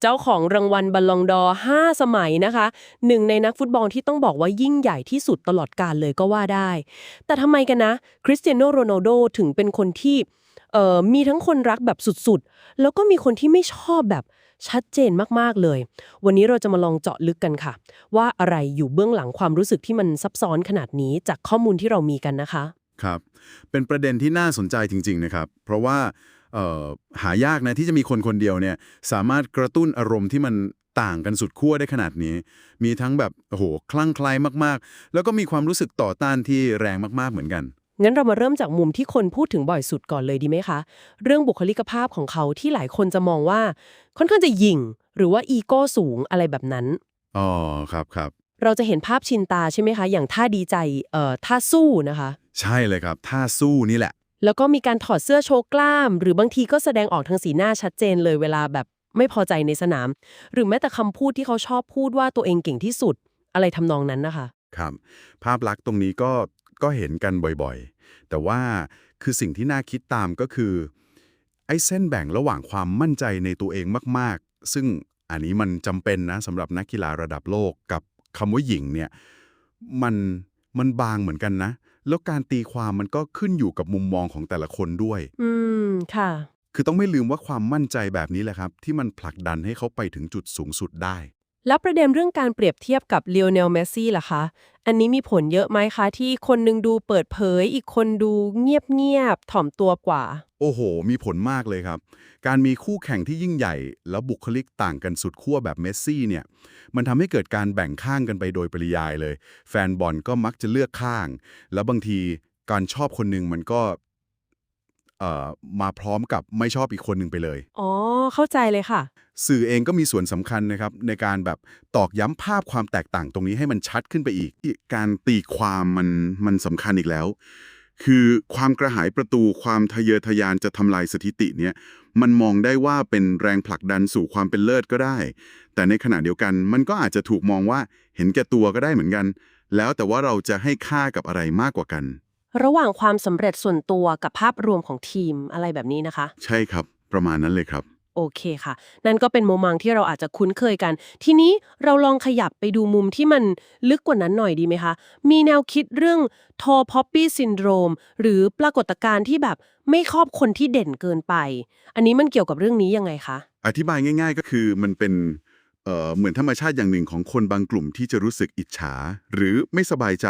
เจ้าของรางวัลบัลลองดอร์5สมัยนะคะ หนึ่งในนักฟุตบอลที่ต้องบอกว่ายิ่งใหญ่ที่สุดตลอดกาลเลยก็ว่าได้ แต่ทำไมกันนะ คริสเตียโนโรนัลโดถึงเป็นคนที่มีทั้งคนรักแบบสุดๆ แล้วก็มีคนที่ไม่ชอบแบบชัดเจนมากๆเลย วันนี้เราจะมาลองเจาะลึกกันค่ะ ว่าอะไรอยู่เบื้องหลังความรู้สึกที่มันซับซ้อนขนาดนี้จากข้อมูลที่เรามีกันนะคะ ครับ เป็นประเด็นที่น่าสนใจจริง ๆ นะครับ เพราะว่า หายากนะที่จะมีคนคนเดียวเนี่ยสามารถกระตุ้นอารมณ์ที่มันต่างกันสุดขั้วได้ขนาดนี้ มีทั้งแบบโอ้โหคลั่งไคล้มากๆ แล้วก็มีความรู้สึกต่อต้านที่แรงมากๆเหมือนกัน งั้นเรามาเริ่มจากมุมที่คนพูดถึงบ่อยสุดก่อนเลยดีไหมคะ เรื่องบุคลิกภาพของเขาที่หลายคนจะมองว่า ค่อนข้างจะหยิ่ง หรือว่าอีโก้สูงอะไรแบบนั้น อ๋อครับครับ เราจะเห็นภาพชินตาใช่ไหมคะ อย่างท่าดีใจเอ่อท่าสู้นะคะ ใช่เลยครับท่าสู้นี่แหละ แล้วก็มีการถอดเสื้อโชว์กล้าม หรือบางทีก็แสดงออกทางสีหน้าชัดเจนเลยเวลาแบบไม่พอใจในสนาม หรือแม้แต่คำพูดที่เขาชอบพูดว่าตัวเองเก่งที่สุด อะไรทำนองนั้นนะคะ ครับ ภาพลักษณ์ตรงนี้ก็ก็เห็นกันบ่อยๆ แต่ว่าคือสิ่งที่น่าคิดตามก็คือ ไอ้เส้นแบ่งระหว่างความมั่นใจในตัวเองมากๆ ซึ่งอันนี้มันจำเป็นนะสำหรับนักกีฬาระดับโลกกับคำว่าหญิงเนี่ยมันมันบางเหมือนกันนะ แล้วการตีความมันก็ขึ้นอยู่กับมุมมองของแต่ละคนด้วย อืม ค่ะ คือต้องไม่ลืมว่าความมั่นใจแบบนี้แหละครับ ที่มันผลักดันให้เขาไปถึงจุดสูงสุดได้ แล้วประเด็นเรื่องการเปรียบเทียบกับเล o เนลเมสซี่ล่ะคะ อันนี้มีผลเยอะไหมคะ ที่คนหนึงดูเปิดเผย อีกคนดูเงียบๆถ่อมตัวกว่า โอ้โห มีผลมากเลยครับ การมีคู่แข่งที่ยิ่งใหญ่ แล้วบุคลิกต่างกันสุดขั้วแบบเมสซี่เนี่ย มันทำให้เกิดการแบ่งข้างกันไปโดยปริยายเลย แฟนบอลก็มักจะเลือกข้าง แล้วบางทีการชอบคนหนึ่งมันก็เมาพร้อมกับไม่ชอบอีกคนหนึ่งไปเลย อ๋อ เข้าใจเลยค่ะ สื่อเองก็มีส่วนสำคัญนะครับ ในการแบบตอกย้ำภาพความแตกต่างตรงนี้ให้มันชัดขึ้นไปอีก การตีความมันมันสำคัญอีกแล้ว คือความกระหายประตูความทะเยอทะยานจะทำลายสถิติเนี่ยมันมองได้ว่าเป็นแรงผลักดันสู่ความเป็นเลิศก็ได้ แต่ในขณะเดียวกัน มันก็อาจจะถูกมองว่าเห็นแก่ตัวก็ได้เหมือนกัน แล้วแต่ว่าเราจะให้ค่ากับอะไรมากกว่ากัน ระหว่างความสำเร็จส่วนตัวกับภาพรวมของทีมอะไรแบบนี้นะคะ ใช่ครับ ประมาณนั้นเลยครับ โอเคค่ะ นั่นก็เป็นมุมมองที่เราอาจจะคุ้นเคยกัน ทีนี้เราลองขยับไปดูมุมที่มันลึกกว่านั้นหน่อยดีไหมคะ มีแนวคิดเรื่อง tall poppy syndrome หรือปรากฏการณ์ที่แบบไม่ครอบคนที่เด่นเกินไป อันนี้มันเกี่ยวกับเรื่องนี้ยังไงคะ อธิบายง่าย ๆ ก็คือมันเป็น เอ่อเหมือนธรรมชาติอย่างหนึ่งของคนบางกลุ่มที่จะรู้สึกอิจฉา หรือไม่สบายใจ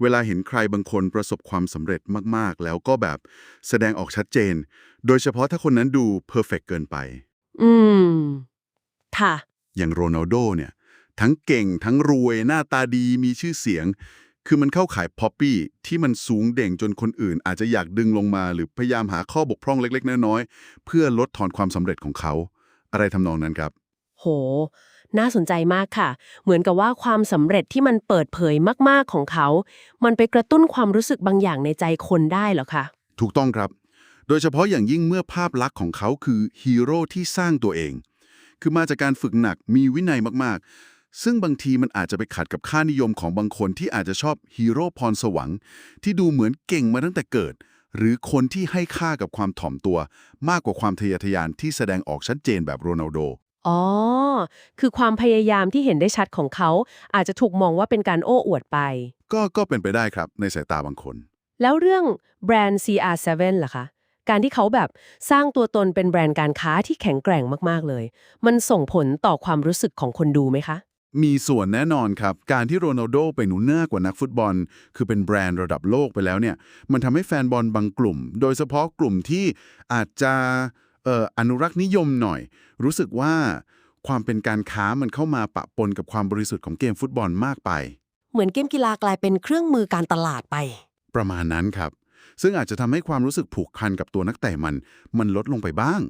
เวลาเห็นใครบางคนประสบความสำเร็จมากๆ แล้วก็แบบแสดงออกชัดเจน โดยเฉพาะถ้าคนนั้นดูเพอร์เฟกเกินไป อืม ค่ะ อย่างโรนัลโดเนี่ย ทั้งเก่งทั้งรวยหน้าตาดีมีชื่อเสียง คือมันเข้าขายพ็อปปี้ที่มันสูงเด่งจนคนอื่น อาจจะอยากดึงลงมา หรือพยายามหาข้อบกพร่องเล็กๆน้อยๆเพื่อลดทอนความสำเร็จของเขา อะไรทำนองนั้นครับ โห น่าสนใจมากค่ะ เหมือนกับว่าความสำเร็จที่มันเปิดเผยมาก ๆ ของเขา มันไปกระตุ้นความรู้สึกบางอย่างในใจคนได้เหรอคะ ถูกต้องครับ โดยเฉพาะอย่างยิ่งเมื่อภาพลักษณ์ของเขาคือฮีโร่ที่สร้างตัวเอง คือมาจากการฝึกหนัก มีวินัยมาก ๆ ซึ่งบางทีมันอาจจะไปขัดกับค่านิยมของบางคนที่อาจจะชอบฮีโร่พรสวรรค์ที่ดูเหมือนเก่งมาตั้งแต่เกิด หรือคนที่ให้ค่ากับความถ่อมตัว มากกว่าความทะเยอทะยานที่แสดงออกชัดเจนแบบโรนัลโด อ๋อ คือความพยายามที่เห็นได้ชัดของเขา อาจจะถูกมองว่าเป็นการโอ้อวดไป ก็ก็เป็นไปได้ครับในสายตาบางคน แล้วเรื่องแบรนด์ CR7 ล่ะคะ การที่เขาแบบสร้างตัวตนเป็นแบรนด์การค้าที่แข็งแกร่งมากๆเลย มันส่งผลต่อความรู้สึกของคนดูไหมคะ มีส่วนแน่นอนครับ การที่โรนัลโดไปหนุนหน้ากว่านักฟุตบอล คือเป็นแบรนด์ระดับโลกไปแล้วเนี่ย มันทำให้แฟนบอลบางกลุ่ม โดยเฉพาะกลุ่มที่อาจจะเอ่ออนุรักษ์นิยมหน่อย รู้สึกว่าความเป็นการค้ามันเข้ามาปะปนกับความบริสุทธิ์ของเกมฟุตบอลมากไป เหมือนเกมกีฬากลายเป็นเครื่องมือการตลาดไป ประมาณนั้นครับ ซึ่งอาจจะทำให้ความรู้สึกผูกพันกับตัวนักเตะมัน มันลดลงไปบ้าง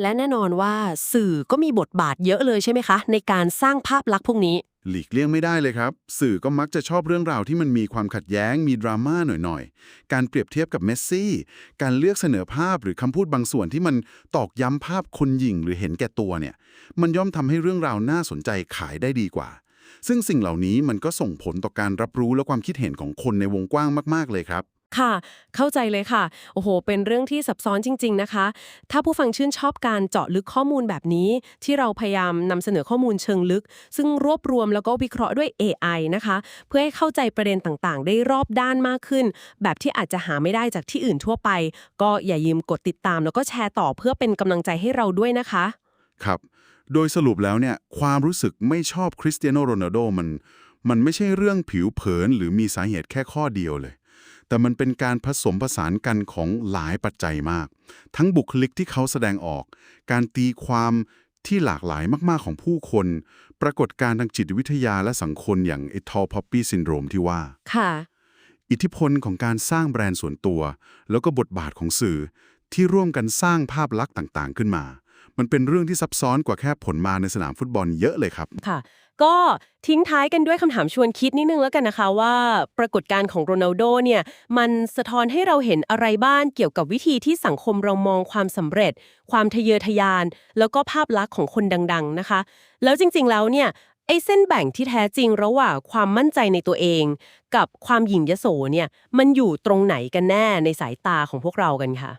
และแน่นอนว่าสื่อก็มีบทบาทเยอะเลยใช่ไหมคะ ในการสร้างภาพลักษณ์พวกนี้ หลีกเลี่ยงไม่ได้เลยครับ สื่อก็มักจะชอบเรื่องราวที่มันมีความขัดแย้ง มีดราม่าหน่อยๆ การเปรียบเทียบกับเมสซี่ การเลือกเสนอภาพหรือคำพูดบางส่วนที่มันตอกย้ำภาพคนหยิ่งหรือเห็นแก่ตัวเนี่ย มันย่อมทำให้เรื่องราวน่าสนใจขายได้ดีกว่า ซึ่งสิ่งเหล่านี้มันก็ส่งผลต่อการรับรู้และความคิดเห็นของคนในวงกว้างมากๆเลยครับ ค่ะ เข้าใจเลยค่ะ โอ้โห เป็นเรื่องที่ซับซ้อนจริง ๆ นะคะ ถ้าผู้ฟังชื่นชอบการเจาะลึกข้อมูลแบบนี้ ที่เราพยายามนำเสนอข้อมูลเชิงลึก ซึ่งรวบรวมแล้วก็วิเคราะห์ด้วย AI นะคะ เพื่อให้เข้าใจประเด็นต่างๆ ได้รอบด้านมากขึ้น แบบที่อาจจะหาไม่ได้จากที่อื่นทั่วไป ก็อย่ายืมกดติดตาม แล้วก็แชร์ต่อเพื่อเป็นกำลังใจให้เราด้วยนะคะ ครับ โดยสรุปแล้วเนี่ยความรู้สึกไม่ชอบคริสเตียโนโรนัลโดมัน มันไม่ใช่เรื่องผิวเผินหรือมีสาเหตุแค่ข้อเดียวเลย แต่มันเป็นการผสมผสานกันของหลายปัจจัยมาก ทั้งบุคลิกที่เขาแสดงออก การตีความที่หลากหลายมากๆของผู้คน ปรากฏการณ์ทางจิตวิทยาและสังคมอย่างไอ้ทอลพอปปี้ซินโดรมที่ว่า ค่ะ อิทธิพลของการสร้างแบรนด์ส่วนตัว แล้วก็บทบาทของสื่อ ที่ร่วมกันสร้างภาพลักษณ์ต่างๆ ขึ้นมา มันเป็นเรื่องที่ซับซ้อนกว่าแค่ผลมาในสนามฟุตบอลเยอะเลยครับ ค่ะ ก็ทิ้งท้ายกันด้วยคำถามชวนคิดนิดนึงแล้วกันนะคะว่า ปรากฏการณ์ของโรนัลโดเนี่ยมันสะท้อนให้เราเห็นอะไรบ้างเกี่ยวกับวิธีที่สังคมเรามองความสำเร็จ ความทะเยอทะยาน แล้วก็ภาพลักษณ์ของคนดัง ๆนะคะ แล้วจริงๆแล้วเนี่ยไอ้เส้นแบ่งที่แท้จริงระหว่างความมั่นใจในตัวเอง กับความหยิ่งยโสเนี่ยมันอยู่ตรงไหนกันแน่ในสายตาของพวกเรากันค่ะ